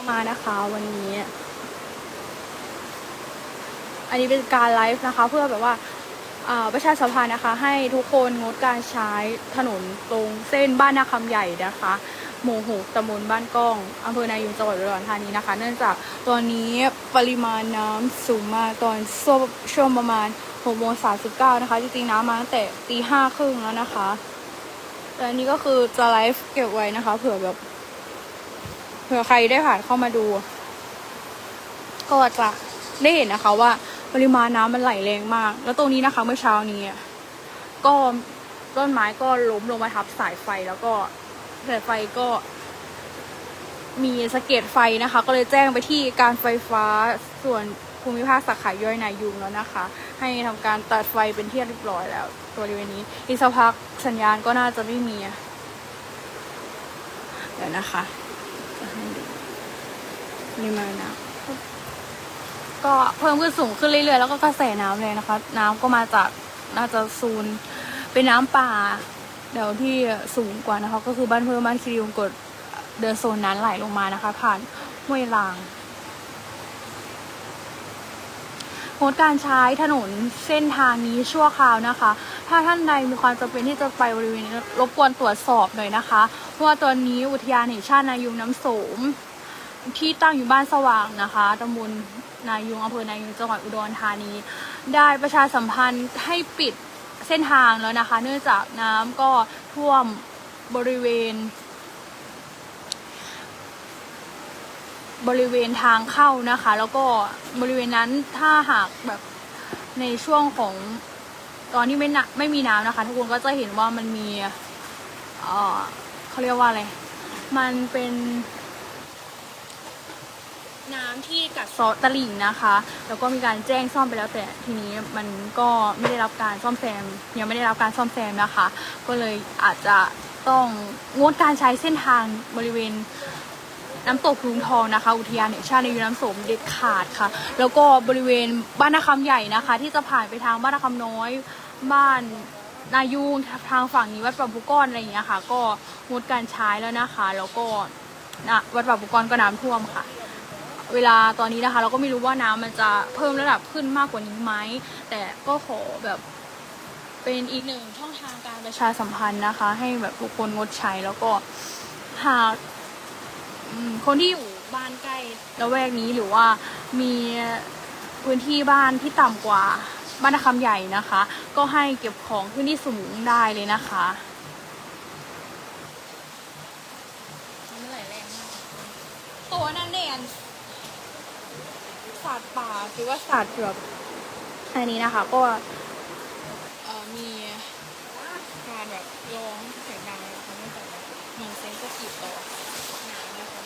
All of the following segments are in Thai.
างมานะคะวันนี้ อันนี้เป็นการไลฟ์นะคะ เพื่อแบบว่าประชาสัมพันธ์นะคะ ให้ทุกคนงดการใช้ถนนตรงเส้นบ้านนาคำใหญ่นะคะหมู่หกตำบลบ้านก้องอำเภอนายุงจังหวัดอุดรธานีนะคะ เนื่องจากตอนนี้ปริมาณน้ำสูงมากตอนช่วงประมาณหกโมงสามสิบเก้านะคะ จริงๆน้ำมาตั้งแต่ตีห้าครึ่งแล้วนะคะแต่อันนี้ก็คือจะไลฟ์เก็บไว้นะคะ เผื่อแบบ ผื่อใครได้ผ่านเข้ามาดู ก็จะได้เห็นนะคะ ว่าปริมาณน้ำมันไหลแรงมาก แล้วตรงนี้นะคะเมื่อเช้านี้ก็ต้นไม้ก็ล้มลงมาทับสายไฟแล้วก็สายไฟก็ มีสะเก็ดไฟนะคะ ก็เลยแจ้งไปที่การไฟฟ้าส่วนภูมิภาคสาขาย่อยนายุงแล้วนะคะ ให้ทำการตัดไฟเป็นที่เรียบร้อยแล้วตัวบริเวณนี้อีกสักพักสัญญาณก็น่าจะไม่มีเดี๋ยวนะคะ ริมาณน้ำก็เพิ่มขึ้นสูงขึ้นเรื่อยๆ แล้วก็กระแสน้ำเลยนะคะ น้ำก็มาจากน่าจะซูนเป็นน้ำป่าเดี๋ยวที่สูงกว่านะคะ ก็คือบ้านเพิ่มบ้านคิริวงกดเดินโซนนั้นไหลลงมานะคะ ผ่านห้วยลางงดการใช้ถนนเส้นทางนี้ชั่วคราวนะคะ ถ้าท่านใดมีความจำเป็นที่จะไปบริเวณนี้รบกวนตรวจสอบหน่อยนะคะ เพราะว่าตอนนี้อุทยานแห่งชาตินายุงน้ำโสม ที่ตั้งอยู่บ้านสว่างนะคะตำบลนายุงอำเภอนายุงจังหวัดอุดรธานี ได้ประชาสัมพันธ์ให้ปิดเส้นทางแล้วนะคะ เนื่องจากน้ำก็ท่วมบริเวณ บริเวณทางเข้านะคะ แล้วก็บริเวณนั้นถ้าหากแบบในช่วงของตอนที่ไม่นะไม่มีน้ำนะคะ ทุกคนก็จะเห็นว่ามันมี เออเขาเรียกว่าอะไร มันเป็น น้ำที่กัดเซาะตลิ่งนะคะ แล้วก็มีการแจ้งซ่อมไปแล้วแต่ทีนี้มันก็ไม่ได้รับการซ่อมแซมยังไม่ได้รับการซ่อมแซมนะคะ ก็เลยอาจจะต้องงดการใช้เส้นทางบริเวณน้ำตกพลุงทองนะคะ อุทยานแห่งชาติในยุน้ำสมเด็ดขาดค่ะ แล้วก็บริเวณบ้านนาคำใหญ่นะคะ ที่จะผ่านไปทางบ้านนาคำน้อย บ้านนายูงทางฝั่งนี้วัดป่าบุก้อนอะไรอย่างเงี้ยค่ะ ก็งดการใช้แล้วนะคะ แล้วก็นะวัดป่าบุก้อนก็น้ำท่วมค่ะ เวลาตอนนี้นะคะ เราก็ไม่รู้ว่าน้ำมันจะเพิ่มระดับขึ้นมากกว่านี้ไหมแต่ก็ขอแบบเป็นอีกหนึ่งช่องทางการประชาสัมพันธ์นะคะ ให้แบบทุกคนงดใช้แล้วก็หากคนที่อยู่บ้านใกล้ละแวกนี้หรือว่ามีพื้นที่บ้านที่ต่ำกว่าบ้านคำใหญ่นะคะ ก็ให้เก็บของขึ้นที่สูงได้เลยนะคะมันไหลแรงมากตัวนั่นเอง สัตว์ป่าหรือว่าสัตว์แบบอันนี้นะคะก็ เอ่อมีการแบบร้องเสียงดังนะคะเนื่องจากว่ามันเซนซิทีฟต่อน้ำนะคะ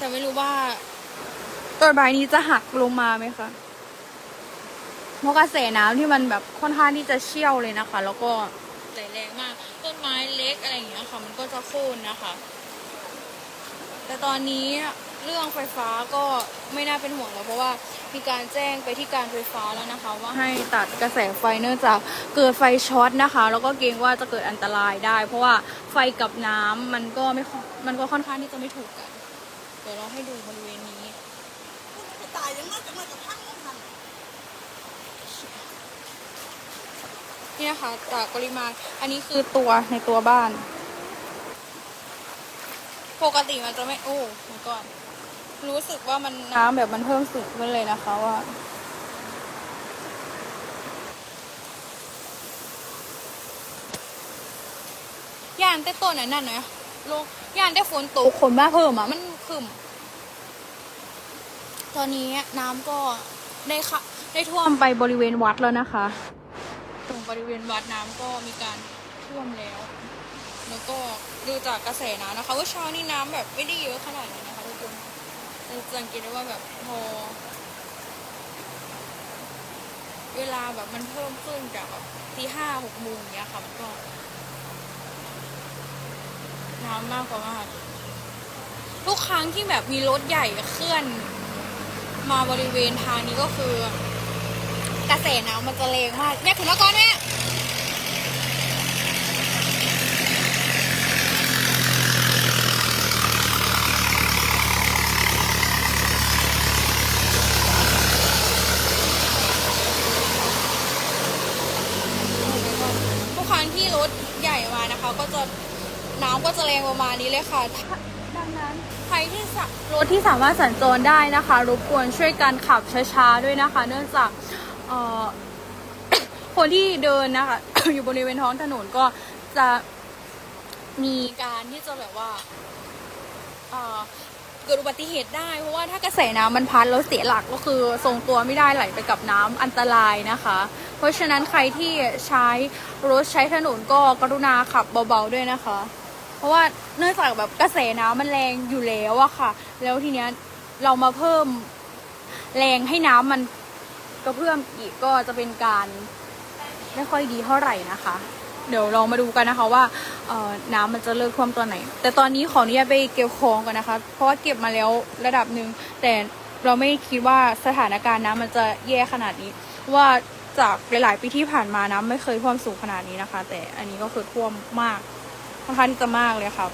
แต่ไม่รู้ว่าต้นไม้นี้จะหักลงมาไหมคะเพราะกระแสน้ำที่มันแบบค่อนข้างที่จะเชี่ยวเลยนะคะ แล้วก็ไหลแรงมาก ต้นไม้เล็กอะไรอย่างเงี้ยค่ะ มันก็จะโค่นนะคะ แต่ตอนนี้เรื่องไฟฟ้าก็ไม่น่าเป็นห่วงแล้วเพราะว่ามีการแจ้งไปที่การไฟฟ้าแล้วนะคะ ว่าให้ตัดกระแสไฟเนื่องจากเกิดไฟช็อตนะคะ แล้วก็เกรงว่าจะเกิดอันตรายได้ เพราะว่าไฟกับน้ำมันก็ไม่ค่อยมันก็ค่อนข้างที่จะไม่ถูกกัน เดี๋ยวเราให้ดูบริเวณนี้ตายยังน่าจะมาจากพังน้ำพันนี่นะคะจากปริมาณ อันนี้คือตัวในตัวบ้าน ปกติมันจะไม่ โอ้เมื่อก่อน รู้สึกว่ามันน้ำแบบมันเพิ่มสูงขึ้นเลยนะคะว่าย่านแต่ต้นนั้นน่ะเนาะโลงย่านได้ฝนตกคนบ้าเพิ่มอะมันขึ้นตอนนี้น้ำก็ได้ค่ะได้ท่วมไปบริเวณวัดแล้วนะคะ ตรงบริเวณวัดน้ำก็มีการท่วมแล้ว แล้วก็ดูจากกระแสน้ำนะคะ ว่าเช้านี้น้ำแบบไม่ได้เยอะขนาดนี้นะคะทุกคนสังเกตได้ว่าแบบพอเวลาแบบมันเพิ่มขึ้นจากแบบตีห้าหกโมงเนี้ยค่ะมันก็้ำมากกว่ามากทุกครั้งที่แบบมีรถใหญ่เคลื่อน มาบริเวณทางนี้ก็คือ กระแสน้ำมันจะแรงมากแม่คุณนกรเนี่ยทุกครั้งที่รถใหญ่มานะคะ ก็จะน้ำ ก็จะแรงประมาณนี้เลยค่ะ ดังนั้นใครที่สะรถที่สามารถสัญจรได้นะคะ รบกวนช่วยกันขับช้าๆด้วยนะคะ เนื่องจากเอ่อคนที่เดินนะคะ อยู่บริเวณท้องถนนก็จะมีการที่จะแบบว่าเอ่อเกิดอุบัติเหตุได้ เพราะว่าถ้ากระแสน้ำมันพัดแล้วเสียหลักก็คือทรงตัวไม่ได้ไหลไปกับน้ำอันตรายนะคะ เพราะฉะนั้นใครที่ใช้รถใช้ถนนก็กรุณาขับเบาๆด้วยนะคะ เพราะว่าเนื่องจากแบบกระแสน้ำมันแรงอยู่แล้วอะค่ะ แล้วทีเนี้ยเรามาเพิ่มแรงให้น้ำมันกระเพื่อมอีกก็จะเป็นการไม่ค่อยดีเท่าไหร่นะคะ เดี๋ยวลองมาดูกันนะคะว่าน้ำมันจะเลิกท่วมตอนไหน แต่ตอนนี้ขออนุญาตไปเก็บของก่อนนะคะ เพราะว่าเก็บมาแล้วระดับหนึ่งแต่เราไม่คิดว่าสถานการณ์น้ำมันจะแย่ขนาดนี้ ว่าจากหลาย ๆ ปีที่ผ่านมาน้ำไม่เคยท่วมสูงขนาดนี้นะคะ แต่อันนี้ก็คือท่วมมาก ค่อนข้างที่จะมากเลยค่ะ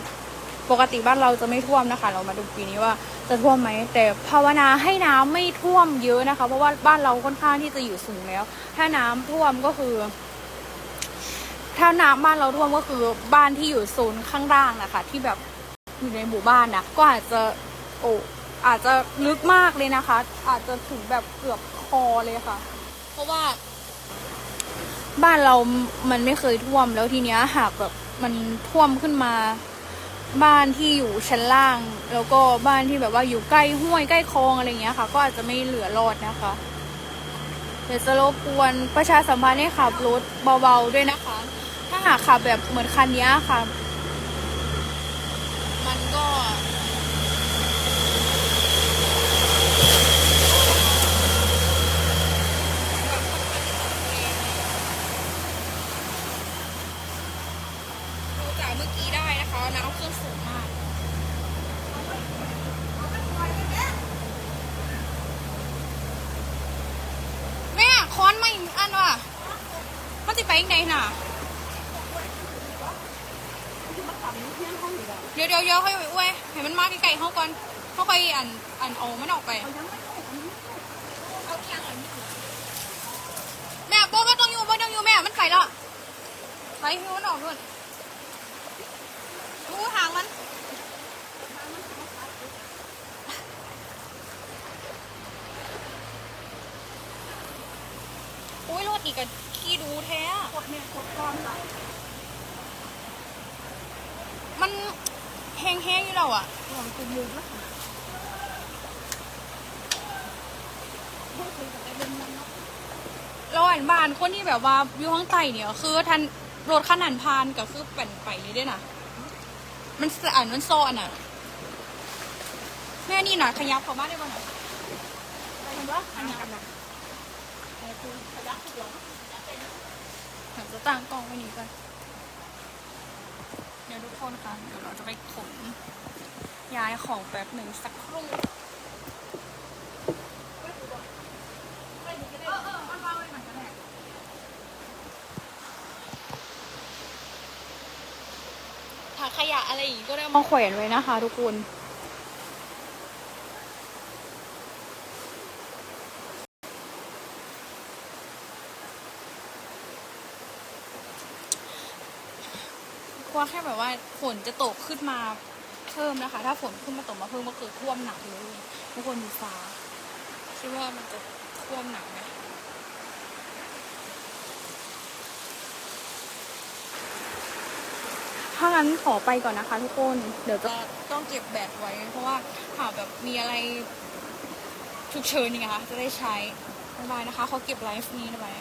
ปกติบ้านเราจะไม่ท่วมนะคะ เรามาดูปีนี้ว่าจะท่วมไหม แต่ภาวนาให้น้ำไม่ท่วมเยอะนะคะ เพราะว่าบ้านเราค่อนข้างที่จะอยู่สูงแล้ว ถ้าน้ำท่วมก็คือ ถ้าน้ำบ้านเราท่วมก็คือบ้านที่อยู่โซนข้างล่างนะคะ ที่แบบอยู่ในหมู่บ้านนะก็อาจจะโอ้อาจจะลึกมากเลยนะคะ อาจจะถึงแบบเกือบคอเลยค่ะ เพราะว่า บ้านเรามันไม่เคยท่วมแล้วทีเนี้ยหากแบบ มันท่วมขึ้นมา บ้านที่อยู่ชั้นล่าง แล้วก็บ้านที่แบบว่าอยู่ใกล้ห้วยใกล้คลองอะไรเงี้ยค่ะ ก็อาจจะไม่เหลือรอดนะคะ เดี๋ยวจะรบกวนประชาสัมพันธ์ให้ขับรถเบาๆด้วยนะคะ ถ้าหากขับแบบเหมือนคันนี้ค่ะ มันก็ ดูจากเมื่อกี้ได้นะคะน้ำขึ้นสูงมาก แม่ค้อนไม่อันว่ะ มันจะไปยังไงน่ะ เดี๋ยวเดี๋ยวเดี๋ยวให้ไปอ้วยให้มันมาใกลๆเขาก่อนเขาไปอันอันเอามันออกไป แม่โบ๊ทไม่ต้องอยู่ไม่ต้องอยู่แม่ มันไปแล้ว ไปให้มันออกด้วยดูทางมัน อีกอะขี้ดูแท้อะกดเนี่ยกดก่อนค่ะมันแห้งๆอยู่แล้วอะลองคุมมุมแล้วค่ะเพิ่งคุยกับไอ้เรื่องนั้นเนาอ่านบานคนที่แบบว่าอยู่ข้างใต้เนี่ย คือทันรถขนาดพานก็คือเป็นไปเลยด้วยนะมันสะอาดมันโซอนอะแม่นี่น่ะขยับเข้ามาได้ป่ะน่ะไปทำว่าอันนี้กันนะไอ้คุณขยัก ทุกหลังหนูจะตั้งกล้องไว้นี้ก่อนเดี๋ยวทุกคนคะเดี๋ยวเราจะไปขนย้ายของแป๊บหนึ่งสักครู่เออเออมันวางไว้เหมือนกันแหละถังขยะอะไรอย่างงี้ก็ได้มาแขวนไว้นะคะ ทุกคน ลัวแค่แบบว่าฝนจะตกขึ้นมาเพิ่มนะคะ ถ้าฝนขึ้นมาตกมาเพิ่มก็คือท่วมหนักเลยทุกคนดูฟ้าคิดว่ามันจะท่วมหนักไหมถ้างั้นขอไปก่อนนะคะทุกคน เดี๋ยวจะต้องเก็บแบตไว้ เพราะว่าหาแบบมีอะไรฉุกเฉินอย่างเงี้ยค่ะจะได้ใช้บายนะคะเขอเก็บไลฟ์นี้ไว้